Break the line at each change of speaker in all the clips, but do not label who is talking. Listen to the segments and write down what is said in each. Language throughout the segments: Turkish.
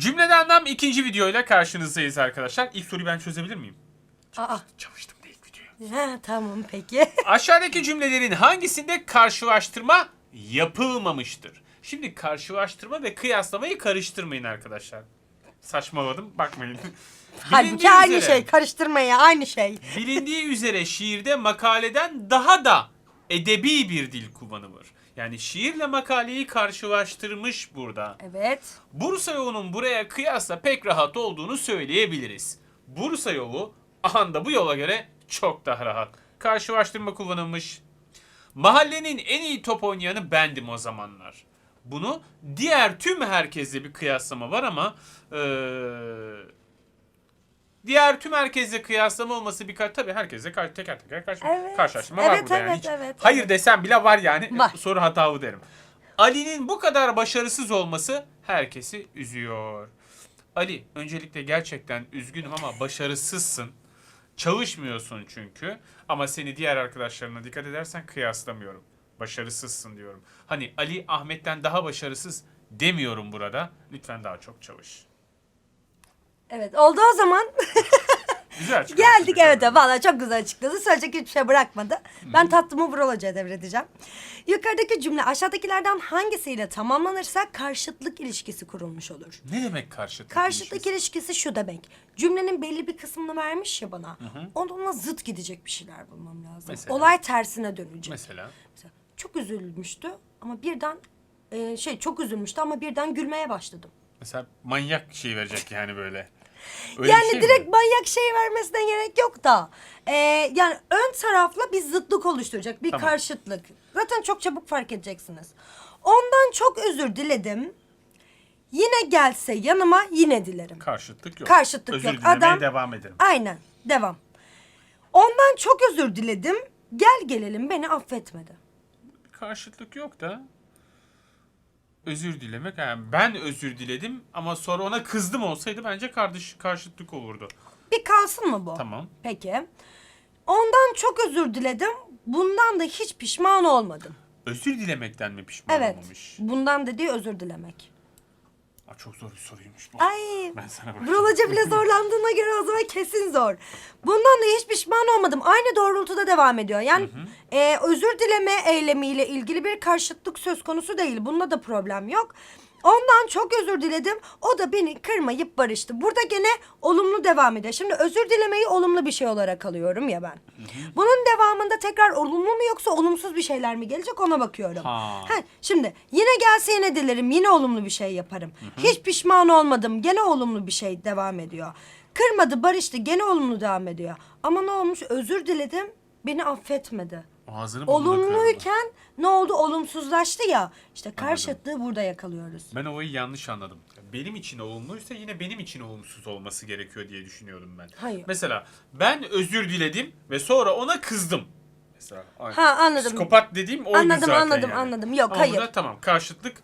Cümlede anlam ikinci videoyla karşınızdayız arkadaşlar. İlk soruyu ben çözebilir miyim?
Aa.
Çalıştım da ilk videoyu.
Ha, tamam peki.
Aşağıdaki cümlelerin hangisinde karşılaştırma yapılmamıştır? Şimdi karşılaştırma ve kıyaslamayı karıştırmayın arkadaşlar. Saçmaladım bakmayın.
Halbuki aynı
üzere-
şey. Karıştırmaya aynı şey.
Bilindiği üzere şiirde makaleden daha da edebi bir dil kullanılır. Yani şiirle makaleyi karşılaştırmış burada.
Evet.
Bursa yolunun buraya kıyasla pek rahat olduğunu söyleyebiliriz. Bursa yolu anda bu yola göre çok daha rahat. Karşılaştırma kullanılmış. Mahallenin en iyi top oynayanı bendim o zamanlar. Bunu diğer tüm herkesle bir kıyaslama var ama eee, diğer tüm herkesle kıyaslama olması birkaç tabii herkesle kar- teker teker karşı,
Evet.
karşılaştırma var
Evet,
burada yani.
evet,
Hiç
evet,
hayır
evet.
desem bile var yani.
Var.
Soru hatalı derim. Ali'nin bu kadar başarısız olması herkesi üzüyor. Ali öncelikle gerçekten üzgünüm ama başarısızsın. Çalışmıyorsun çünkü. Ama seni diğer arkadaşlarına dikkat edersen kıyaslamıyorum. Başarısızsın diyorum. Hani Ali Ahmet'ten daha başarısız demiyorum burada. Lütfen daha çok çalış.
Evet oldu o zaman.
Güzel çıkarmışsın
Geldik evet valla çok güzel açıkladı. Söyleyecek hiçbir şey bırakmadı. Ben tatlımı Vural Hoca'ya devredeceğim. Yukarıdaki cümle aşağıdakilerden hangisiyle tamamlanırsa karşıtlık ilişkisi kurulmuş olur.
Ne demek karşıtlık?
Karşıtlık
ilişkisi?
ilişkisi şu demek. Cümlenin belli bir kısmını vermiş ya bana. Onunla zıt gidecek bir şeyler bulmam lazım.
Mesela?
Olay tersine dönecek.
Mesela
Mesela çok üzülmüştü ama birden e, şey çok üzülmüştü ama birden gülmeye başladım.
mesela manyak şey verecek yani böyle. Öyle
yani
şey mi?
direkt manyak şey vermesine gerek yok da. e, yani ön tarafla bir zıtlık oluşturacak, bir
Tamam.
karşıtlık. Zaten çok çabuk fark edeceksiniz. Ondan çok özür diledim. Yine gelse yanıma yine dilerim.
Karşıtlık yok.
Karşıtlık
Özür
yok.
dilemeye
Adam-
devam ederim.
Aynen, devam. Ondan çok özür diledim. Gel gelelim beni affetmedi.
Karşıtlık yok da. Özür dilemek. Yani ben özür diledim ama sonra ona kızdım olsaydı bence kardeş karşıtlık olurdu.
Bir kalsın mı bu?
Tamam.
Peki. Ondan çok özür diledim. Bundan da hiç pişman olmadım.
Özür dilemekten mi pişman
Evet.
olmamış?
Bundan dediği özür dilemek.
Aa, çok zor bir soruymuş bu.
Ay.
Ben sana bırakayım.
Vural Hoca bile zorlandığına göre o zaman kesin zor. Bundan da hiç pişman olmadım. Aynı doğrultuda devam ediyor. Yani e, özür dileme eylemiyle ilgili bir karşıtlık söz konusu değil. Bunda da problem yok. Ondan çok özür diledim. O da beni kırmayıp barıştı. Burada gene olumlu devam ediyor. Şimdi özür dilemeyi olumlu bir şey olarak alıyorum ya ben. Bunun devamında tekrar olumlu mu yoksa olumsuz bir şeyler mi gelecek ona bakıyorum.
Ha.
Ha, şimdi yine gelse yine dilerim yine olumlu bir şey yaparım. Hiç pişman olmadım gene olumlu bir şey devam ediyor. Kırmadı barıştı gene olumlu devam ediyor. Ama ne olmuş özür diledim beni affetmedi.
Ağzını kırarım.
Olumluyken ne oldu olumsuzlaştı ya. İşte karşıtlığı burada yakalıyoruz.
Ben olayı yanlış anladım. Benim için olumluysa yine benim için olumsuz olması gerekiyor diye düşünüyordum ben.
Hayır.
Mesela ben özür diledim ve sonra ona kızdım. Mesela ay-
Ha, anladım.
Psikopat dediğim oydu
Anladım,
zaten
anladım,
yani.
anladım. Yok,
Ama
hayır.
burada tamam karşıtlık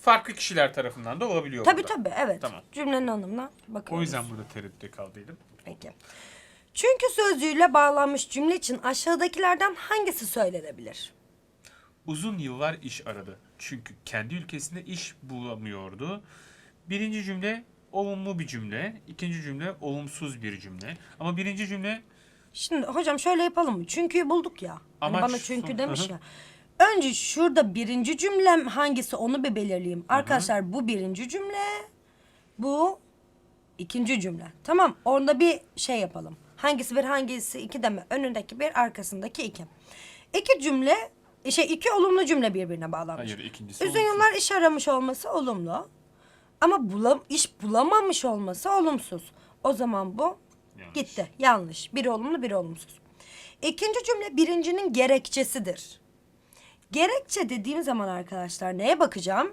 farklı kişiler tarafından da olabiliyor
Tabii
burada.
tabii evet.
Tamam.
Cümlenin anlamına bakıyoruz.
O yüzden burada tereddütte kaldıydım.
Peki. Çünkü sözcüğüyle bağlanmış cümle için aşağıdakilerden hangisi söylenebilir?
Uzun yıllar iş aradı. Çünkü kendi ülkesinde iş bulamıyordu. Birinci cümle olumlu bir cümle. ikinci cümle olumsuz bir cümle. Ama birinci cümle
Şimdi hocam şöyle yapalım mı? Çünkü bulduk ya. Hani
Amaç
bana çünkü
son-
demiş
Hı hı.
ya. Önce şurada birinci cümlem hangisi onu bir belirleyeyim. Arkadaşlar bu birinci cümle. Bu ikinci cümle. Tamam orada bir şey yapalım. Hangisi bir hangisi iki deme. Önündeki bir arkasındaki iki. İki cümle şey iki olumlu cümle birbirine bağlanmış.
hayır ikincisi
Uzun
olumsuz.
yıllar iş aramış olması olumlu. Ama bulam iş bulamamış olması olumsuz. O zaman bu
Yanlış.
gitti. Yanlış. Biri olumlu, biri olumsuz. İkinci cümle birincinin gerekçesidir. Gerekçe dediğim zaman arkadaşlar neye bakacağım?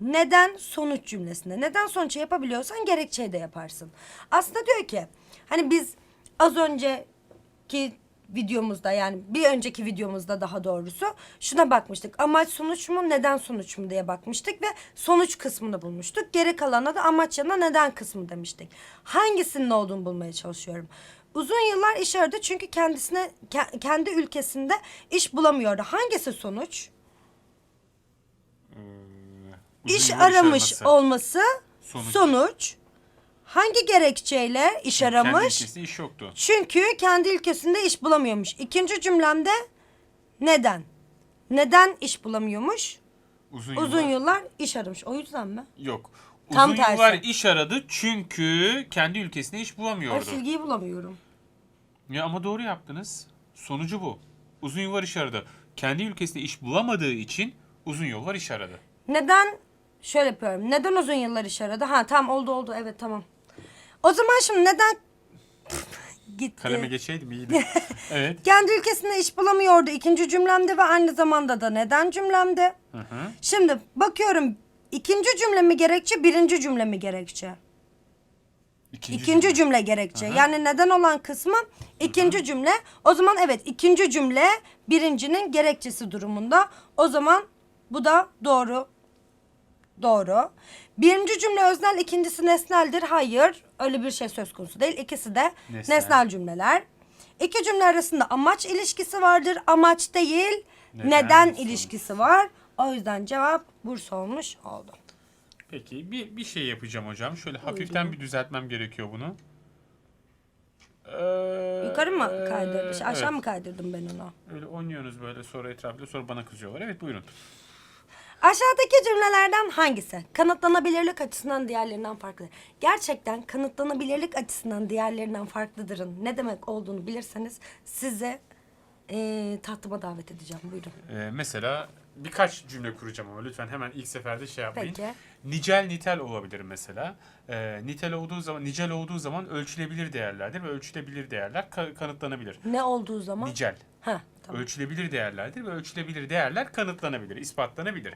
Neden sonuç cümlesinde. Neden sonuç yapabiliyorsan gerekçeyi de yaparsın. Aslında diyor ki hani biz az önceki videomuzda yani bir önceki videomuzda daha doğrusu şuna bakmıştık. Amaç sonuç mu neden sonuç mu diye bakmıştık ve sonuç kısmını bulmuştuk. Geri kalana da amaç yanına neden kısmı demiştik. Hangisinin olduğunu bulmaya çalışıyorum. Uzun yıllar iş aradı çünkü kendisine ke- kendi ülkesinde iş bulamıyordu. Hangisi sonuç?
Uzun
İş aramış
araması.
olması
Sonuç.
Sonuç. Hangi gerekçeyle iş
Kendi
aramış?
ülkesinde iş yoktu.
Çünkü kendi ülkesinde iş bulamıyormuş. İkinci cümlemde neden? Neden iş bulamıyormuş?
Uzun,
Uzun
yıllar.
yıllar iş aramış. O yüzden mi?
Yok.
Tam
Uzun
tersi.
yıllar iş aradı çünkü kendi ülkesinde iş
O
bulamıyordu.
silgiyi bulamıyorum.
Ya ama doğru yaptınız. Sonucu bu. Uzun yıllar iş aradı. Kendi ülkesinde iş bulamadığı için uzun yıllar iş aradı.
Neden? Şöyle yapıyorum. Neden uzun yıllar iş aradı? Ha tamam oldu oldu. Evet tamam. O zaman şimdi neden gitti?
Kaleme geçeydim iyiydi. evet.
Kendi ülkesinde iş bulamıyordu ikinci cümlemde ve aynı zamanda da neden cümlemde.
Hı hı.
Şimdi bakıyorum ikinci cümle mi gerekçe birinci cümle mi gerekçe?
İkinci,
İkinci
cümle.
cümle gerekçe.
Aha.
Yani neden olan kısmı ikinci cümle. O zaman evet ikinci cümle birincinin gerekçesi durumunda. O zaman bu da doğru. Doğru. Birinci cümle öznel, ikincisi nesneldir. Hayır, öyle bir şey söz konusu değil. İkisi de
Nesnel.
nesnel, cümleler. İki cümle arasında amaç ilişkisi vardır. Amaç değil,
Neden
neden, ilişkisi var. O yüzden cevap Bursa olmuş oldu.
Peki bir, bir şey yapacağım hocam. Şöyle hafiften bir düzeltmem gerekiyor bunu. Ee,
Yukarı mı kaydırdım?
evet.
Aşağı mı kaydırdım ben onu?
Öyle oynuyorsunuz böyle sonra etrafında sonra bana kızıyorlar. Evet buyurun.
Aşağıdaki cümlelerden hangisi kanıtlanabilirlik açısından diğerlerinden farklıdır? Gerçekten kanıtlanabilirlik açısından diğerlerinden farklıdırın ne demek olduğunu bilirseniz size eee tahtıma davet edeceğim. Buyurun.
Ee, mesela birkaç cümle kuracağım ama lütfen hemen ilk seferde şey yapmayın.
Peki.
Nicel nitel olabilir mesela. Ee, nitel olduğu zaman nicel olduğu zaman ölçülebilir değerlerdir ve ölçülebilir değerler ka- kanıtlanabilir.
Ne olduğu zaman?
Nicel.
Ha, tamam.
Ölçülebilir değerlerdir ve ölçülebilir değerler kanıtlanabilir, ispatlanabilir.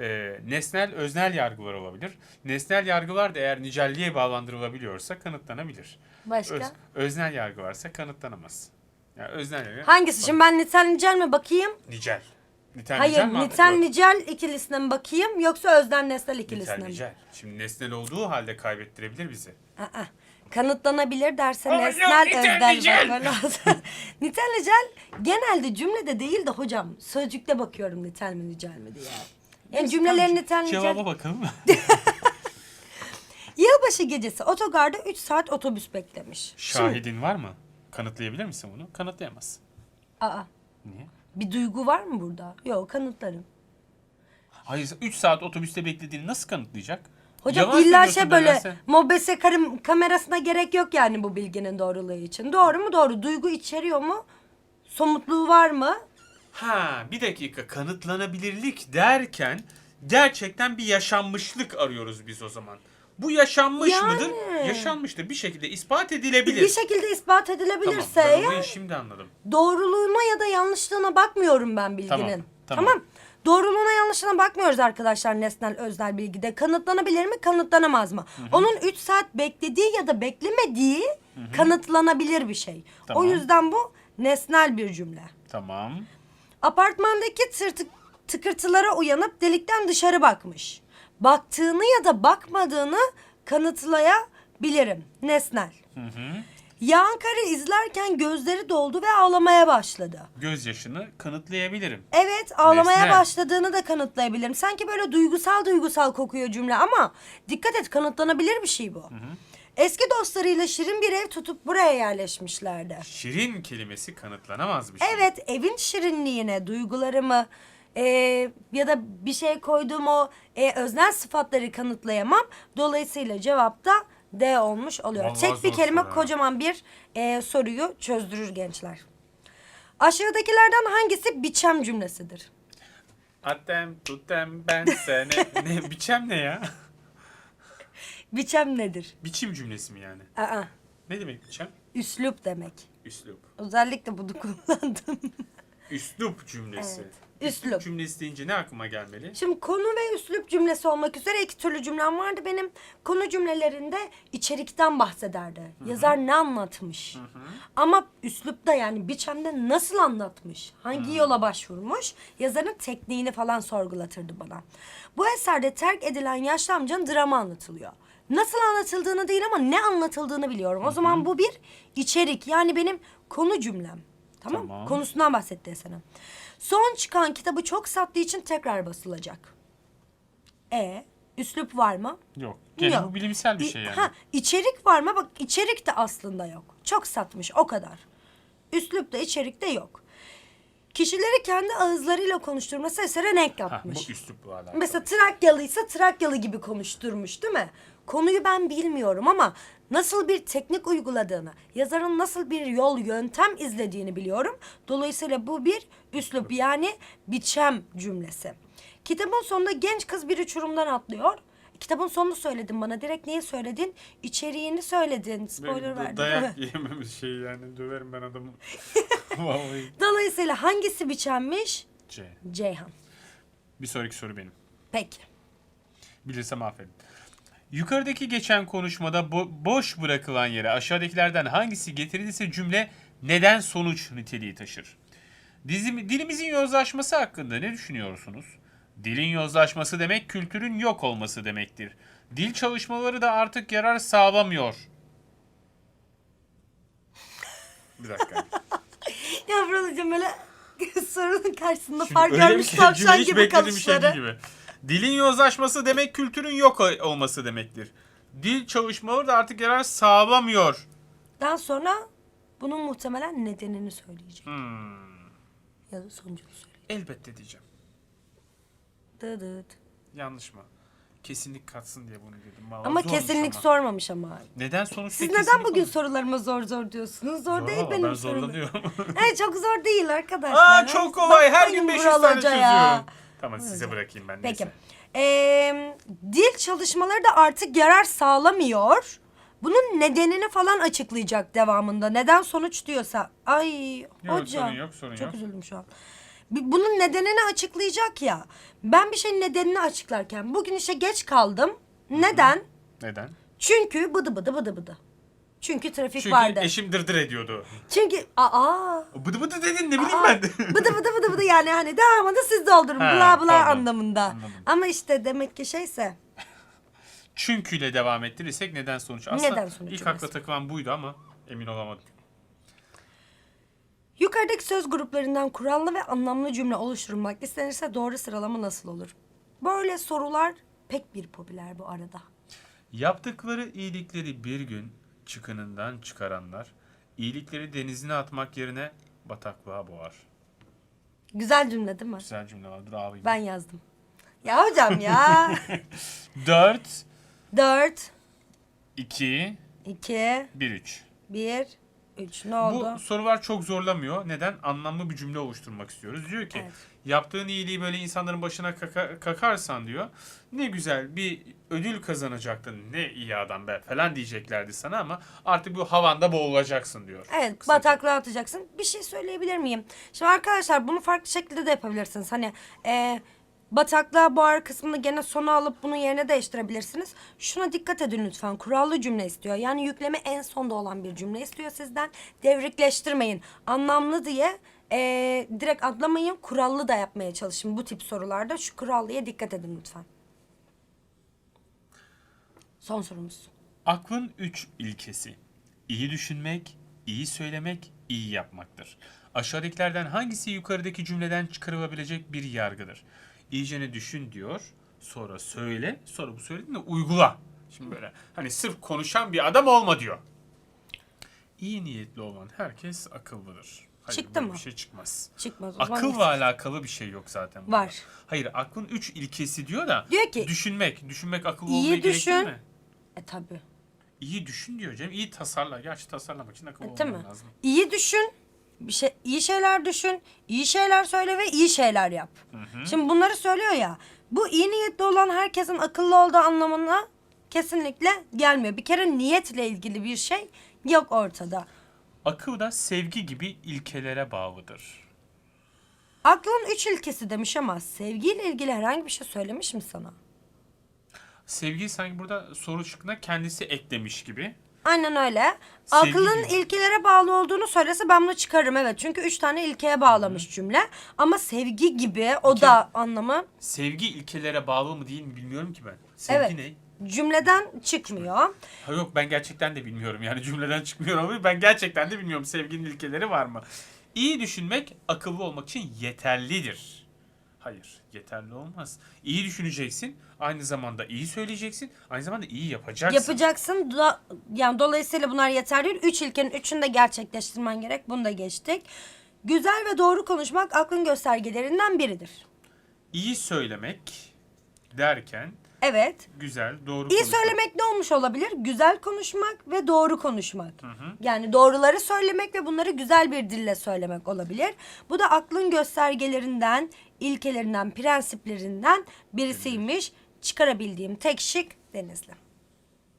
Ee, nesnel, öznel yargılar olabilir. Nesnel yargılar da eğer nicelliğe bağlandırılabiliyorsa kanıtlanabilir.
Başka?
Öz- öznel yargı varsa kanıtlanamaz. Yani öznel yargı.
Hangisi? Şimdi ben nitel nicel mi bakayım?
Nicel. Nitel
Hayır,
nicel mantıklı.
nitel nicel ikilisine mi bakayım yoksa özden nesnel ikilisine
Nitel
mi?
nicel. Şimdi nesnel olduğu halde kaybettirebilir bizi.
Aa, kanıtlanabilir derse
Hayır,
nesnel
nitel
özden
nicel.
lazım. nitel nicel genelde cümlede değil de hocam sözcükte bakıyorum nitel mi nicel mi diye. Yani cümlelerin nitel nicel.
Cevaba bakalım.
Yılbaşı gecesi otogarda 3 saat otobüs beklemiş.
Şahidin var mı? Kanıtlayabilir misin bunu? Kanıtlayamazsın.
Aa,
Niye?
Bir duygu var mı burada? Yok kanıtlarım.
Hayır 3 saat otobüste beklediğini nasıl kanıtlayacak?
Hocam
Yalan
illa
söylüyorsun
şey böyle mobese karım, kamerasına gerek yok yani bu bilginin doğruluğu için. Doğru mu? Doğru. Duygu içeriyor mu? Somutluğu var mı?
Ha bir dakika kanıtlanabilirlik derken gerçekten bir yaşanmışlık arıyoruz biz o zaman. Bu yaşanmış
Yani.
mıdır? Yaşanmıştır. Bir şekilde ispat edilebilir.
Bir şekilde ispat
tamam,
edilebilirse
ben
eğer-
olayı şimdi anladım.
doğruluğuna ya da yanlışlığına bakmıyorum ben bilginin.
Tamam,
Tamam.
tamam.
Doğruluğuna yanlışlığına bakmıyoruz arkadaşlar nesnel öznel bilgide. Kanıtlanabilir mi kanıtlanamaz mı? Onun 3 saat beklediği ya da beklemediği kanıtlanabilir bir şey.
Tamam.
O yüzden bu nesnel bir cümle.
Tamam.
Apartmandaki tırtık, tıkırtılara uyanıp delikten dışarı bakmış. Baktığını ya da bakmadığını kanıtlayabilirim. Nesnel. Yağan karı izlerken gözleri doldu ve ağlamaya başladı.
Gözyaşını kanıtlayabilirim.
Evet ağlamaya
Nesnel.
başladığını da kanıtlayabilirim. Sanki böyle duygusal duygusal kokuyor cümle ama dikkat et kanıtlanabilir bir şey bu. Eski dostlarıyla şirin bir ev tutup buraya yerleşmişlerdi.
Şirin kelimesi kanıtlanamaz bir şey.
Evet evin şirinliğine duygularımı e, ya da bir şey koyduğum o e, öznel sıfatları kanıtlayamam. Dolayısıyla cevap da D olmuş oluyor.
Vallahi
Tek bir
zor
kelime
soru ha.
kocaman bir e, soruyu çözdürür gençler. Aşağıdakilerden hangisi biçem cümlesidir?
Atem tutem ben sene. ne biçem ne ya?
Biçem nedir?
Biçim cümlesi mi yani?
Aa,
Ne demek biçem?
üslup demek.
Üslup.
Özellikle bunu kullandım.
Üslup cümlesi.
Evet, üslup.
cümlesi deyince ne aklıma gelmeli?
Şimdi konu ve üslup cümlesi olmak üzere iki türlü cümlem vardı benim. Konu cümlelerinde içerikten bahsederdi. Yazar ne anlatmış? Ama üslupta yani biçemde nasıl anlatmış? Hangi yola başvurmuş? Yazarın tekniğini falan sorgulatırdı bana. Bu eserde terk edilen yaşlı amcanın dramı anlatılıyor. Nasıl anlatıldığını değil ama ne anlatıldığını biliyorum. O zaman bu bir içerik. Yani benim konu cümlem. Tamam.
Tamam.
Konusundan bahsetti sana. Son çıkan kitabı çok sattığı için tekrar basılacak. E, üslup var mı?
Yok. Yani
Yok.
bu bilimsel bir şey yani.
Ha, içerik var mı? Bak içerik de aslında yok. Çok satmış o kadar. Üslup da içerik de yok. Kişileri kendi ağızlarıyla konuşturması esere renk
Ha,
yapmış.
bu üslup bu alakalı.
Mesela Trakyalıysa Trakyalı gibi konuşturmuş değil mi? Konuyu ben bilmiyorum ama nasıl bir teknik uyguladığını, yazarın nasıl bir yol yöntem izlediğini biliyorum. Dolayısıyla bu bir üslup yani biçem cümlesi. Kitabın sonunda genç kız bir uçurumdan atlıyor. Kitabın sonunu söyledin bana. Direkt neyi söyledin? İçeriğini söyledin. Spoiler verdin.
Dayak yememiz şey yani döverim ben adamı. Vallahi.
Dolayısıyla hangisi biçenmiş?
C.
Ceyhan.
Bir sonraki soru benim.
Peki.
Bilirsem aferin. Yukarıdaki geçen konuşmada bo- boş bırakılan yere aşağıdakilerden hangisi getirilirse cümle neden sonuç niteliği taşır? Dizim, dilimizin yozlaşması hakkında ne düşünüyorsunuz? Dilin yozlaşması demek kültürün yok olması demektir. Dil çalışmaları da artık yarar sağlamıyor. Bir dakika.
Yavrucuğum böyle sorunun karşısında
Şimdi
far
öyle bir
görmüş
şey-
tavşan
cümle hiç
gibi
beklediğim bir şey değil gibi. Dilin yozlaşması demek kültürün yok olması demektir. Dil çalışmaları da artık yarar sağlamıyor.
Daha sonra bunun muhtemelen nedenini söyleyecek.
Hmm,
Ya da sonucunu söyleyecek.
elbette diyeceğim.
Dıdıt.
Yanlış mı? Kesinlik katsın diye bunu dedim. Vallahi
Ama
zormuş
kesinlik
ama.
sormamış ama.
Neden sonuç
Siz neden
kesinlik
bugün
olmuş.
sorularıma zor zor diyorsunuz? Zor,
Zor
değil
ama
benim
ben
sorularım.
zorlanıyorum.
Evet çok zor değil arkadaşlar.
Aa çok kolay. Her
Bakmayın
gün 500
Vural
tane
Hoca
çözüyorum. Tamam size
Hoca.
bırakayım ben.
Peki.
Neyse.
Ee, dil çalışmaları da artık yarar sağlamıyor. Bunun nedenini falan açıklayacak devamında. Neden sonuç diyorsa. Ay
Yok,
hocam.
sorun yok, sorun
çok
yok.
üzüldüm şu an. Bunun nedenini açıklayacak ya. Ben bir şeyin nedenini açıklarken bugün işe geç kaldım. Neden?
Neden?
Çünkü bıdı bıdı bıdı bıdı. Çünkü trafik
Çünkü
vardı.
eşim dırdır ediyordu.
Çünkü aa
Bıdı bıdı dedin ne bileyim
Aa,
ben
bıdı bıdı bıdı bıdı yani hani devamını siz doldurun
Ha,
bla bla
pardon.
anlamında.
Anladım.
Ama işte demek ki şeyse
Çünküyle devam ettirirsek neden sonuç? Aslında
Neden sonuç
ilk akla takılan buydu ama emin olamadım.
yukarıdaki söz gruplarından kurallı ve anlamlı cümle oluşturulmak istenirse doğru sıralama nasıl olur? Böyle sorular pek bir popüler bu arada.
Yaptıkları iyilikleri bir gün çıkınından çıkaranlar, iyilikleri denizine atmak yerine bataklığa boğar.
Güzel cümle değil mi?
Güzel cümle var. Dur ağlayayım.
Ben yazdım. Ya hocam ya.
4,
4,
2,
2,
1, 3.
1, 3 ne oldu?
Bu sorular çok zorlamıyor. Neden? Anlamlı bir cümle oluşturmak istiyoruz. Diyor ki
Evet.
Yaptığın iyiliği böyle insanların başına kaka- kakarsan diyor. Ne güzel bir ödül kazanacaktın. Ne iyi adam be falan diyeceklerdi sana ama artık bu havanda boğulacaksın diyor.
Evet
Kısaca.
bataklığa atacaksın. Bir şey söyleyebilir miyim? Şimdi arkadaşlar bunu farklı şekilde de yapabilirsiniz. Hani e, bataklığa boğar kısmını gene sona alıp bunun yerine değiştirebilirsiniz. Şuna dikkat edin lütfen. Kurallı cümle istiyor. Yani yükleme en sonda olan bir cümle istiyor sizden. Devrikleştirmeyin. Anlamlı diye e, direkt atlamayın. Kurallı da yapmaya çalışın bu tip sorularda. Şu kurallıya dikkat edin lütfen. Son sorumuz.
Aklın üç ilkesi. İyi düşünmek, iyi söylemek, iyi yapmaktır. Aşağıdakilerden hangisi yukarıdaki cümleden çıkarılabilecek bir yargıdır? İyicene düşün diyor, sonra söyle, sonra bu söylediğini uygula. Şimdi böyle hani sırf konuşan bir adam olma diyor. İyi niyetli olan herkes akıllıdır. Hayır,
Çıktı
böyle
mı?
Bir şey çıkmaz.
Çıkmaz. o zaman
Akılla alakalı bir şey yok zaten. burada.
Var.
Hayır aklın üç ilkesi diyor da
Diyor ki-
düşünmek. Düşünmek akıllı
İyi
olmayı
düşün.
mi?
E tabi.
İyi düşün diyor Cem. İyi tasarla. Gerçi tasarlamak için akıllı
Değil mi?
olman lazım.
İyi düşün. Bir şey, iyi şeyler düşün, iyi şeyler söyle ve iyi şeyler yap. Şimdi bunları söylüyor ya. Bu iyi niyetli olan herkesin akıllı olduğu anlamına kesinlikle gelmiyor. Bir kere niyetle ilgili bir şey yok ortada.
Akıl da sevgi gibi ilkelere bağlıdır.
Aklın üç ilkesi demiş ama sevgiyle ilgili herhangi bir şey söylemiş mi sana?
Sevgi sanki burada soru şıkkına kendisi eklemiş gibi.
Aynen öyle.
Sevgi
Aklın
gibi.
ilkelere bağlı olduğunu söylese ben bunu çıkarırım evet. Çünkü üç tane ilkeye bağlamış cümle. Ama sevgi gibi o
Bir
da anlamı
Sevgi ilkelere bağlı mı değil mi bilmiyorum ki ben. Sevgi
Evet.
ne?
Cümleden çıkmıyor.
Ha yok ben gerçekten de bilmiyorum. Yani cümleden çıkmıyor ama ben gerçekten de bilmiyorum. Sevginin ilkeleri var mı? İyi düşünmek akıllı olmak için yeterlidir. Hayır, yeterli olmaz. İyi düşüneceksin, aynı zamanda iyi söyleyeceksin, aynı zamanda iyi yapacaksın.
Yapacaksın. Da, yani dolayısıyla bunlar yeterli değil. Üç ilkenin üçünü de gerçekleştirmen gerek. Bunu da geçtik. Güzel ve doğru konuşmak aklın göstergelerinden biridir.
İyi söylemek derken
Evet.
güzel, doğru
İyi
konuşmak.
söylemek ne olmuş olabilir? Güzel konuşmak ve doğru konuşmak. Yani doğruları söylemek ve bunları güzel bir dille söylemek olabilir. Bu da aklın göstergelerinden, ilkelerinden, prensiplerinden birisiymiş. Çıkarabildiğim tek şık Denizli.